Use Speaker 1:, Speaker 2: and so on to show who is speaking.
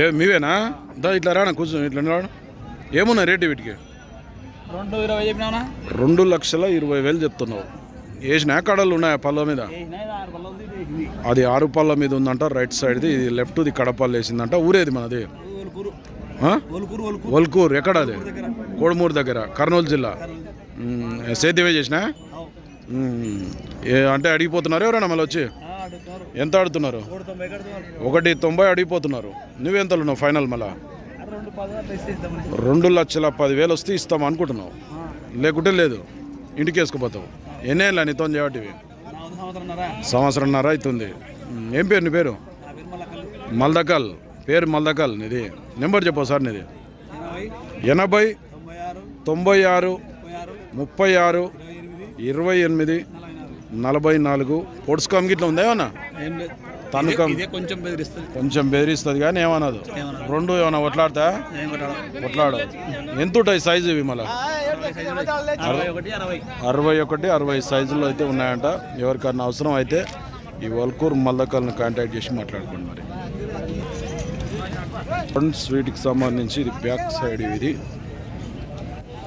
Speaker 1: ఏ మీవేనా? దా ఇట్లా రానా కూర్చో ఇట్లా రాడు ఏమున్నాయి రేటు వీటికి?
Speaker 2: రెండు ఇరవై
Speaker 1: రెండు లక్షల ఇరవై వేలు చెప్తున్నావు. వేసిన కడలు ఉన్నాయా పళ్ళ మీద. అది ఆరు పళ్ళ మీద ఉందంట రైట్ సైడ్ది ఇది లెఫ్ట్ది కడపల్లి వేసిందంట ఊరేది మనది.
Speaker 2: ఒల్కూరు
Speaker 1: ఎక్కడ అది? కోడుమూరు దగ్గర కర్నూలు జిల్లా. సేద్యమే చేసిన? అంటే అడిగిపోతున్నారు ఎవరైనా మళ్ళీ వచ్చి? ఎంత ఆడుతున్నారు? ఒకటి తొంభై అడిగిపోతున్నారు. నువ్వెంతలు ఉన్నావు ఫైనల్ మళ్ళా?
Speaker 2: రెండు
Speaker 1: లక్షల పదివేలు వస్తే ఇస్తాం అనుకుంటున్నావు. లేకుంటే లేదు. ఇంటికి వేసుకుపోతావు. ఎన్నేళ్ళ నీతో చేయటివి
Speaker 2: సంవత్సరంన్నర
Speaker 1: అవుతుంది. ఏం పేరు నీ పేరు? మల్దకల్ పేరు మల్దకల్ నీది నెంబర్ చెప్పు సార్ నీది
Speaker 2: ఎనభై తొంభై ఆరు ముప్పై ఆరు ఇరవై ఎనిమిది నలభై నాలుగు.
Speaker 1: పొడుచుకం గిట్ల ఉందా ఏమన్నా? తనకం
Speaker 2: కొంచెం బెదిరిస్తుంది.
Speaker 1: కొంచెం బెదిరిస్తుంది కానీ ఏమన్నదు
Speaker 2: ఏమన్నా
Speaker 1: రెండు ఏమన్నా కొట్లాడతా? కొట్లాడు. ఎంత ఉంటాయి సైజు ఇవి మళ్ళీ?
Speaker 2: అరవై ఒకటి అరవై
Speaker 1: అరవై ఒకటి అరవై సైజుల్లో అయితే ఉన్నాయంట. ఎవరికన్నా అవసరం అయితే ఈ వల్కూర్ మల్లకల్ని కాంటాక్ట్ చేసి మాట్లాడుకోండి మరి. ఫ్రంట్ స్వీట్కి సంబంధించి ఇది బ్యాక్ సైడ్ ఇది.